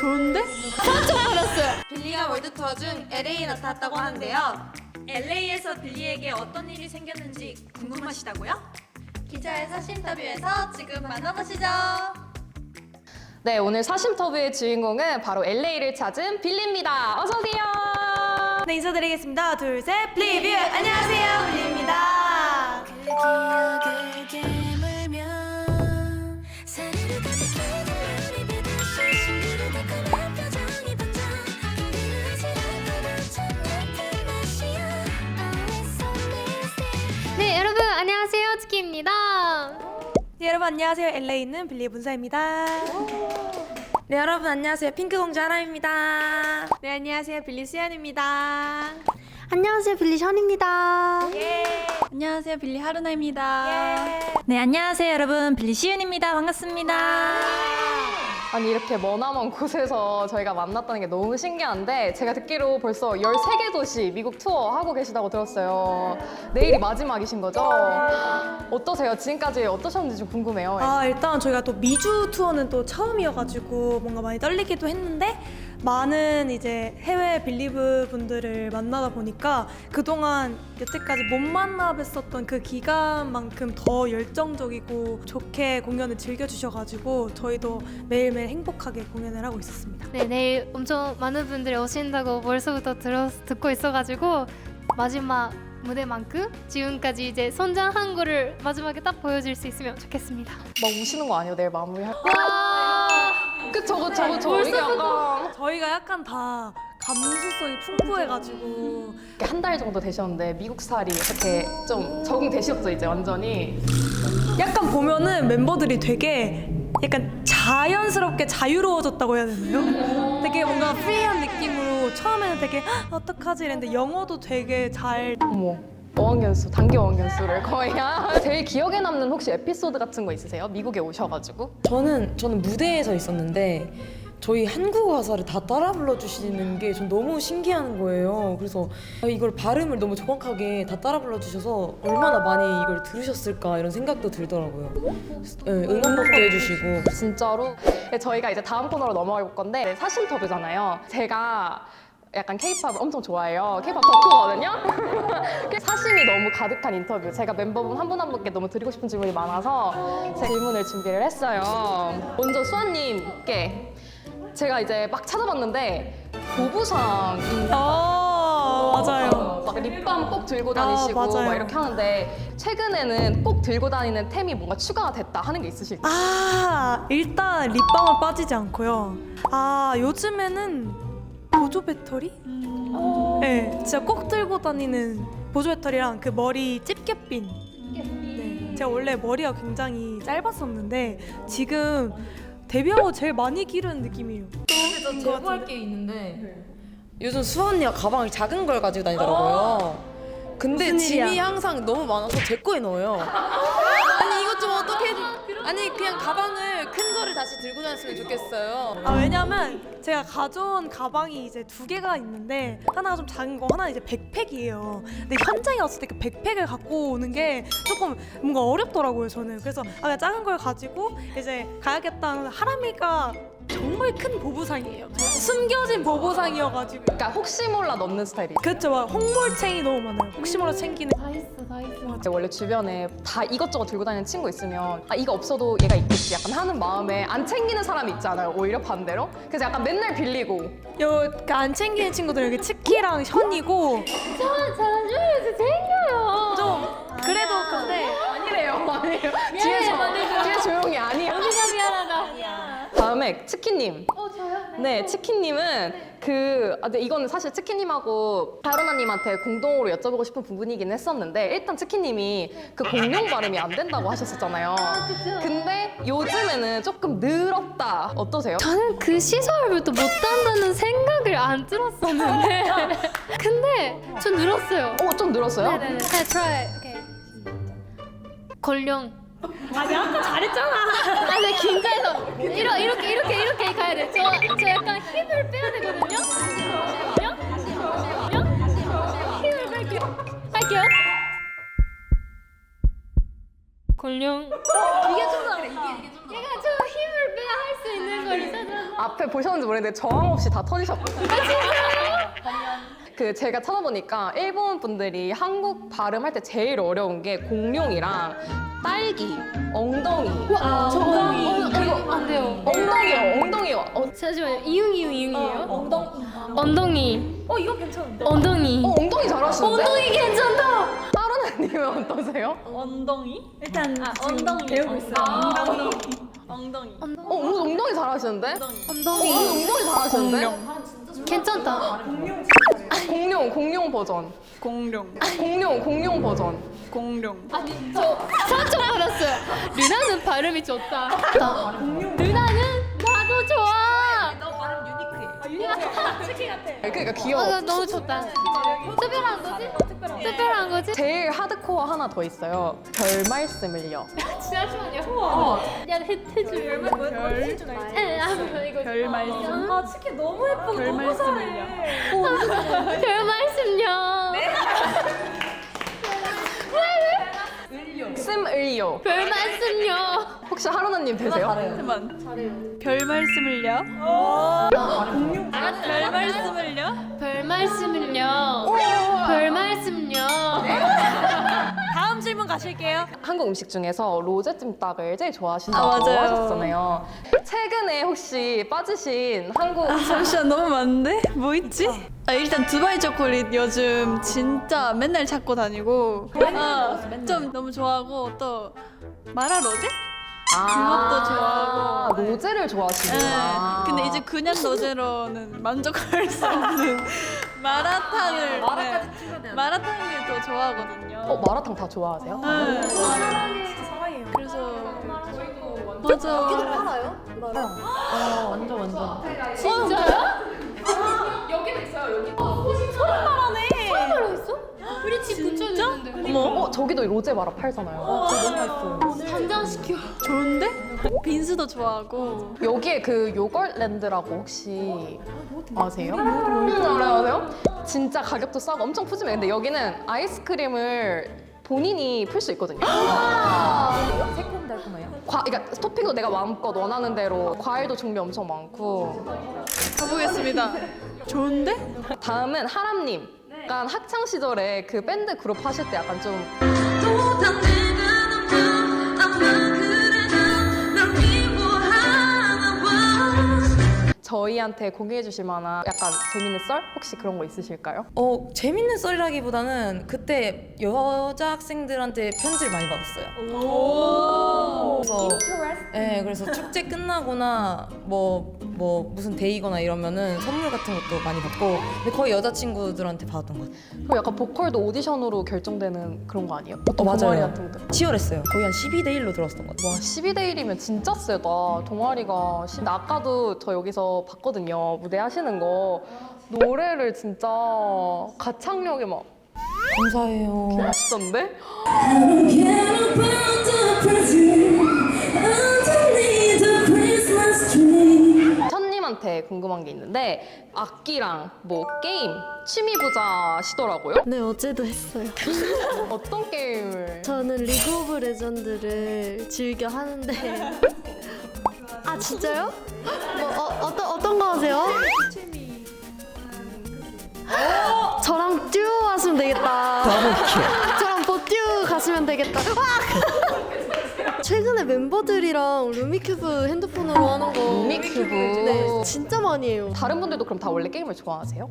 좋은데? 빌리가 월드 투어 중 LA 나타났다고 하는데요. LA에서 빌리에게 어떤 일이 생겼는지 궁금하시다고요? 기자의 사심 인터뷰에서 지금 만나보시죠. 네, 오늘 사심터뷰의 주인공은 바로 LA를 찾은 빌리입니다. 어서 오세요. 네, 인사드리겠습니다. 둘, 셋, 플리뷰! 안녕하세요, 빌리입니다. 기억을 깨 안녕하세요. LA에 있는 빌리의 문사입니다. 네, 여러분 안녕하세요. 핑크공주 하나입니다. 네, 안녕하세요. 빌리 수연입니다. 안녕하세요. 빌리 션입니다. 안녕하세요 빌리 하루나입니다. 네 안녕하세요 여러분 빌리 시윤입니다. 반갑습니다. 아니, 이렇게 머나먼 곳에서 저희가 만났다는 게 너무 신기한데, 제가 듣기로 벌써 13개 도시 미국 투어 하고 계시다고 들었어요. 내일이 마지막이신 거죠? 어떠세요? 지금까지 어떠셨는지 좀 궁금해요. 아, 일단 저희가 또 미주 투어는 또 처음이어가지고 뭔가 많이 떨리기도 했는데 많은 이제 해외 빌리브 분들을 만나다 보니까 그동안 여태까지 못 만나 뵀었던 그 기간만큼 더 열정적이고 좋게 공연을 즐겨주셔가지고 저희도 매일매일 행복하게 공연을 하고 있었습니다. 네, 내일 엄청 많은 분들이 오신다고 벌써부터 들어, 듣고 있어가지고 마지막 무대만큼 지금까지 이제 선장한 거를 마지막에 딱 보여줄 수 있으면 좋겠습니다. 막 우시는 거 아니에요? 내일 마무리할 거? 와, 그쵸, 그쵸, 그쵸. 이게 약간 저희가 약간 다 감수성이 풍부해가지고 한 달 정도 되셨는데, 미국 살이 어떻게 좀 적응되셨죠, 이제 완전히? 약간 보면은 멤버들이 되게 약간 자연스럽게 자유로워졌다고 해야 되나요? 되게 뭔가 프리한 느낌으로 처음에는 되게 "헉, 어떡하지 이랬는데 영어도 되게 잘 어머. 어학연수, 단기 어학연수를 거의 한. 제일 기억에 남는 혹시 에피소드 같은 거 있으세요? 미국에 오셔가지고? 저는 저는 무대에서 있었는데 저희 한국어 가사를 다 따라 불러주시는 게 전 너무 신기한 거예요. 그래서 이걸 발음을 너무 정확하게 다 따라 불러주셔서 얼마나 많이 이걸 들으셨을까 이런 생각도 들더라고요. 네, 응원법도 해주시고 진짜로? 네, 저희가 이제 다음 코너로 넘어갈 건데 사심터뷰잖아요. 제가 약간 케이팝을 엄청 좋아해요. 케이팝 덕후거든요. 사심이 너무 가득한 인터뷰. 제가 멤버분 한 분 한 분께 너무 드리고 싶은 질문이 많아서 제 질문을 준비를 했어요. 먼저 수아님께 제가 이제 막 찾아봤는데 보부상인 어, 맞아요. 막 립밤 꼭 들고 아, 다니시고 맞아요. 막 이렇게 하는데 최근에는 꼭 들고 다니는 템이 뭔가 추가가 됐다 하는 게 있으실까요? 아 일단 립밤은 빠지지 않고요. 아 요즘에는 보조 배터리? 네, 진짜 꼭 들고 다니는 보조 배터리랑 그 머리 집게핀. 네, 제가 원래 머리가 굉장히 짧았었는데 지금 데뷔하고 제일 많이 기른 느낌이에요. 너무 제보할 게 있는데 요즘 수아 언니가 가방을 작은 걸 가지고 다니더라고요. 근데 무슨 일이야? 짐이 항상 너무 많아서 제 거에 넣어요. 아니 이것 좀 어떻게 해줘? 아니 그냥 가방을 다시 들고 다녔으면 좋겠어요. 아 왜냐면 제가 가져온 가방이 이제 두 개가 있는데 하나가 좀 작은 거 하나는 이제 백팩이에요 근데 현장에 왔을 때 그 백팩을 갖고 오는 게 조금 뭔가 어렵더라고요 저는 그래서 아 그냥 작은 걸 가지고 이제 가야겠다 하면 하람이가 정말 큰 보부상이에요. 숨겨진 보부상이어가지고. 그러니까 혹시 몰라 넣는 스타일이. 그렇죠 막 홍물챙이 너무 많아요 혹시 몰라 챙기는. 다 있어, 다 있어. 이제 원래 주변에 다 이것저것 들고 다니는 친구 있으면 아 이거 없어도 얘가 있겠지. 약간 하는 마음에 안 챙기는 사람이 있잖아요 오히려 반대로. 그래서 약간 맨날 빌리고. 요안 챙기는 친구들 여기 치키랑 션이고. 저 자주에서 챙겨요. 좀 그래도 근데 아니래요 아니에요. 뒤에서 뒤에 조용히 아니야. 우리가 미안하다. 다음에 치킨님 어, 저요? 네 치킨님은 그 아, 네, 이거는 사실 치킨님하고 다루나님한테 공동으로 여쭤보고 싶은 부분이긴 했었는데 일단 치킨님이 그 공룡 발음이 안 된다고 하셨었잖아요 그쵸. 근데 요즘에는 조금 늘었다 어떠세요? 저는 그 시설부터 못한다는 생각을 안 들었었는데 근데 전 늘었어요. 어 좀 늘었어요? 네네네. 네, try. 오케이. 걸령. 아니 아까 잘했잖아 아, 네, 긴장해서 이러, 이렇게 이렇게 이렇게 가야 돼. 저, 저 약간 힘을 빼야 되거든요. 잠시만요. 잠시만요. 힘을 뺄게요. 할게요. 걸령. 이게 좀 더. 이게 이게 좀 더. 얘가 좀 힘을 빼야 할수수 있는 걸 찾아. 앞에 보셨는지 모르겠는데 저항 없이 다 터지셨거든요. 그 제가 찾아보니까 일본 분들이 한국 발음할 때 제일 어려운 게 공룡이랑 딸기, 엉덩이. 엉덩이. 어, 이거 안 돼요. 엉덩이요, 엉덩이요. 어, 잠시만요. 이응 이응 이응이에요? 엉덩이. 엉덩이. 어 이거 괜찮은데? 엉덩이. 어, 엉덩이 잘하시는데? 엉덩이 괜찮다. 하루나님은 어떠세요? 엉덩이? 일단 엉덩이 배우고 있어요. 엉덩이. 엉덩이. 어, 오늘 엉덩이 잘하시는데? 어, 엉덩이. 오늘 엉덩이 잘하시는데? 괜찮다. 공룡, 공룡 버전. 공룡. 공룡, 공룡 버전. 공룡. 아니 저 상처 받았어요. 르나는 발음이 좋다. 르나는 나도 좋아. 너 발음 유니크해. 그러니까 어, 귀여워. 나 너무 좋다. 특별한 거지? 특별한 거지? 제일 하드 코어 하나 더 있어요. 별 말씀을요. 잠시만요. 야, 해줘. 별. 에, 아, 이거 별 말씀. 아 치킨 너무 예쁘고 별 말씀을요. 별 말씀요. 씀을요. 별 말씀요. 혹시 하루나님 되세요? 잠깐만. 별 말씀을요? 별 말씀을요? 가실게요. 한국 음식 중에서 로제 찜닭을 제일 좋아하신다고 아, 맞아요. 하셨잖아요. 최근에 혹시 빠지신 한국 잠시만 너무 많은데? 뭐 있지? 아, 일단 두바이 초콜릿 요즘 진짜 맨날 찾고 다니고 아, 좀 너무 좋아하고 또 마라 로제? 그것도 좋아하고. 로제를 네. 좋아하시는구나. 근데 이제 그냥 로제로는 만족할 수 없는 마라탕을 마라까지 네, 마라탕을 더 좋아하거든요. 어, 마라탕 다 좋아하세요? 네. 그래서 맞아. 아 완전 완전. 진짜요? 말하네. 우리 집 근처에 있는데. 어, 저기도 로제 마라 팔잖아요. 어, 그거 너무 맛있어요. 당장 시켜. 좋은데? 빈스도 좋아하고 여기에 그 요걸랜드라고 혹시 아세요? 음, 알아요, 아세요? 진짜 가격도 싸고 엄청 푸짐해요. 근데 여기는 아이스크림을 본인이 풀 수 있거든요. 새콤달콤해요. 과, 그러니까 토핑도 내가 마음껏 원하는 대로 과일도 종류 엄청 많고 가보겠습니다. 좋은데? 다음은 하람님. 약간 학창 시절에 그 밴드 그룹 하실 때 약간 좀 저희한테 공유해 주실 만한 약간 재밌는 썰 혹시 그런 거 있으실까요? 어 재밌는 썰이라기보다는 그때 여자 학생들한테 편지를 많이 받았어요. 그래서 네, 그래서 축제 끝나거나 뭐 뭐 무슨 데이거나 이러면은 선물 같은 것도 많이 받고 근데 거의 여자 친구들한테 받았던 것 같아요. 그럼 약간 보컬도 오디션으로 결정되는 그런 거 아니에요? 보통 어, 맞아요. 동아리 같은 거. 치열했어요. 거의 한 12대 1로 들어왔던 것 같아요. 와 12대 1이면 진짜 세다 동아리가 시- 나 아까도 저 여기서 봤거든요 무대 하시는 거 노래를 진짜 가창력이 막 감사해요. 멋있던데? 천님한테 궁금한 게 있는데 악기랑 뭐 게임 취미 부자 시더라고요 네, 어제도 했어요. 어떤 게임을 저는 리그 오브 레전드를 즐겨 하는데. 아, 진짜요? 뭐, 어, 어떤, 어떤 거 하세요? 저랑 듀오 하시면 되겠다. 저랑 보듀오 가시면 되겠다. 와! 최근에 멤버들이랑 루미큐브 핸드폰으로 하는 거. 루미큐브. 네, 진짜 많이 해요. 다른 분들도 그럼 다 원래 게임을 좋아하세요?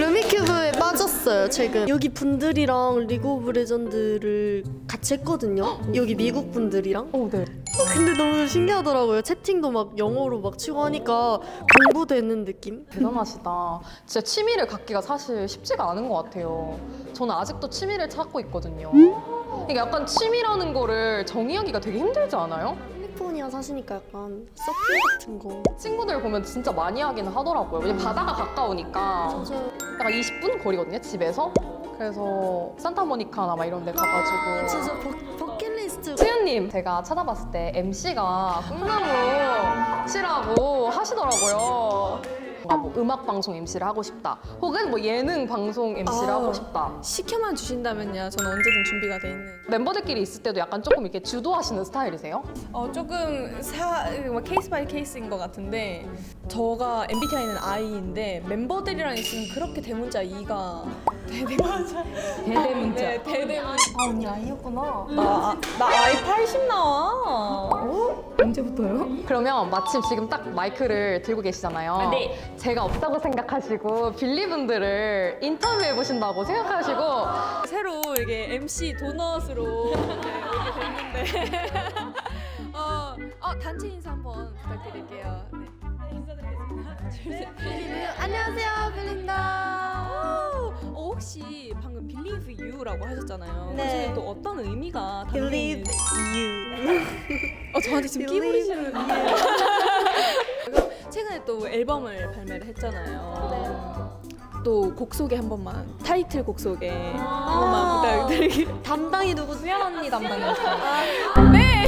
루미큐브에 빠졌어요 최근 여기 분들이랑 리그 오브 레전드를 같이 했거든요 여기 미국 분들이랑 어, 네. 근데 너무 신기하더라고요 채팅도 막 영어로 막 치고 하니까 공부되는 느낌? 대단하시다. 진짜 취미를 갖기가 사실 쉽지가 않은 것 같아요. 저는 아직도 취미를 찾고 있거든요. 이게 약간 취미라는 거를 정의하기가 되게 힘들지 않아요? 캘리포니아 사시니까 약간 서핑 같은 거 친구들 보면 진짜 많이 하긴 하더라고요. 왜냐면 바다가 가까우니까 저 약간 20분 거리거든요, 집에서. 그래서 산타모니카나 막 이런 데 가가지고. 진짜 버, 버킷리스트 수현님, 제가 찾아봤을 때 MC가 꿈나무 씨라고 하시더라고요. 뭔가 뭐 음악 방송 MC를 하고 싶다. 혹은 뭐 예능 방송 MC를 아. 하고 싶다. 시켜만 주신다면요, 저는 언제든 준비가 돼 있는. 멤버들끼리 있을 때도 약간 조금 이렇게 주도하시는 스타일이세요? 어 조금 사 뭐 케이스 바이 케이스인 것 같은데 저가 MBTI는 I인데 멤버들이랑 있으면 그렇게 대문자 E가 대대문자 대대문자 네, 대대문자 아 언니 I였구나 나, 나 I 80 나와 언제부터요? 그러면 마침 지금 딱 마이크를 들고 계시잖아요. 네. 제가 없다고 생각하시고 빌리분들을 인터뷰해 보신다고 생각하시고 새로 이게 MC 도넛으로 네, 오게 됐는데 어, 어, 단체 인사 한번 부탁드릴게요. 네. 안녕하세요, 빌린다. 어, 혹시 방금 Believe You라고 하셨잖아요. 네. 그중에 또 어떤 의미가 담겨 Believe 있는? 어 저한테 지금 끼부리시는 최근에 또 앨범을 발매를 했잖아요. 또 곡 소개 한 번만 타이틀 곡 소개 한 번만 부탁드릴게요. 담당이 누구? 수연 언니 담당이었어요. 네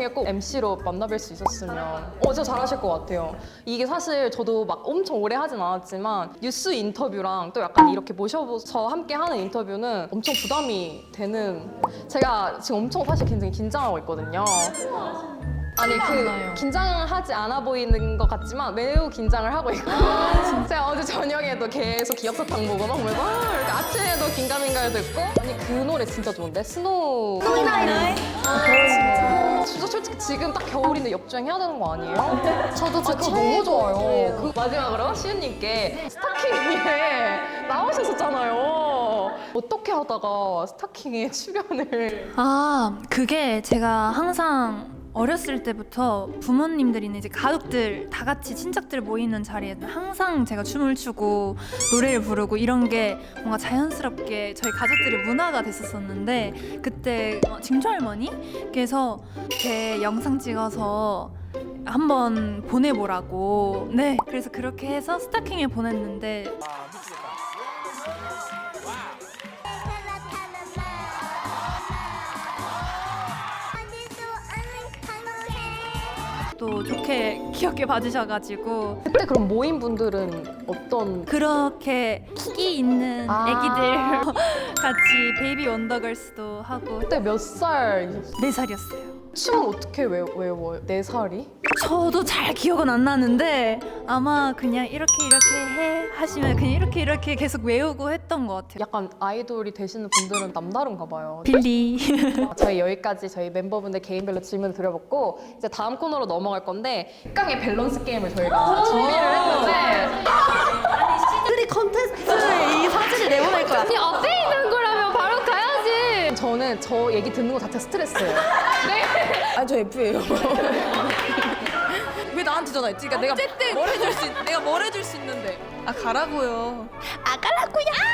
나중에 꼭 MC로 만나뵐 수 있었으면 어, 진짜 잘하실 것 같아요. 이게 사실 저도 막 엄청 오래 하진 않았지만 뉴스 인터뷰랑 또 약간 이렇게 모셔서 함께 하는 인터뷰는 엄청 부담이 되는 제가 지금 엄청 사실 굉장히 긴장하고 있거든요. 아니 그 긴장하지 않아 보이는 것 같지만 매우 긴장을 하고 있고. 제가 어제 저녁에도 계속 기억사탕 보고 막 보면서 아, 이렇게 아침에도 긴가민가를 듣고. 아니 그 노래 진짜 좋은데? 스노우. 아, 진짜 솔직히 지금 딱 겨울인데 역주행 해야 되는 거 아니에요? 저도 저 그거 너무 좋아요. 그 마지막으로 시은님께 스타킹에 나오셨었잖아요. 어떻게 하다가 스타킹에 출연을 아, 그게 제가 항상 어렸을 때부터 부모님들이나 이제 가족들 다 같이 친척들 모이는 자리에 항상 제가 춤을 추고 노래를 부르고 이런 게 뭔가 자연스럽게 저희 가족들의 문화가 됐었었는데 그때 어, 증조 할머니께서 제 영상 찍어서 한번 보내보라고. 네 그래서 그렇게 해서 스타킹에 보냈는데 또 좋게 기억해 봐주셔가지고 그때 그럼 모인 분들은 어떤 그렇게 끼 있는 아. 애기들 같이 베이비 원더걸스도 하고 그때 몇 살? 네 살이었어요. 춤은 어떻게 외, 외워요? 네 살이? 저도 잘 기억은 안 나는데 아마 그냥 이렇게 이렇게 해 하시면 그냥 이렇게 이렇게 계속 외우고 했던 것 같아요. 약간 아이돌이 되시는 분들은 남다른가 봐요. 빌리 저희 여기까지 저희 member분들 개인별로 질문 드려봤고 이제 다음 코너로 넘어갈 건데 식강의 밸런스 게임을 저희가 준비를 했는데 시드리 컨테스트 이 사진을 내보낼 거야. 아니 앞에 있는 거라면 바로 가야지. 저는 저 얘기 듣는 것 자체 스트레스예요. 아니 저 F예요. 왜 나한테 전화했지? 그러니까 내가 뭘 해줄 수 있, 내가 뭘 해줄 수 있는데 아 가라고요. 아 가라고요.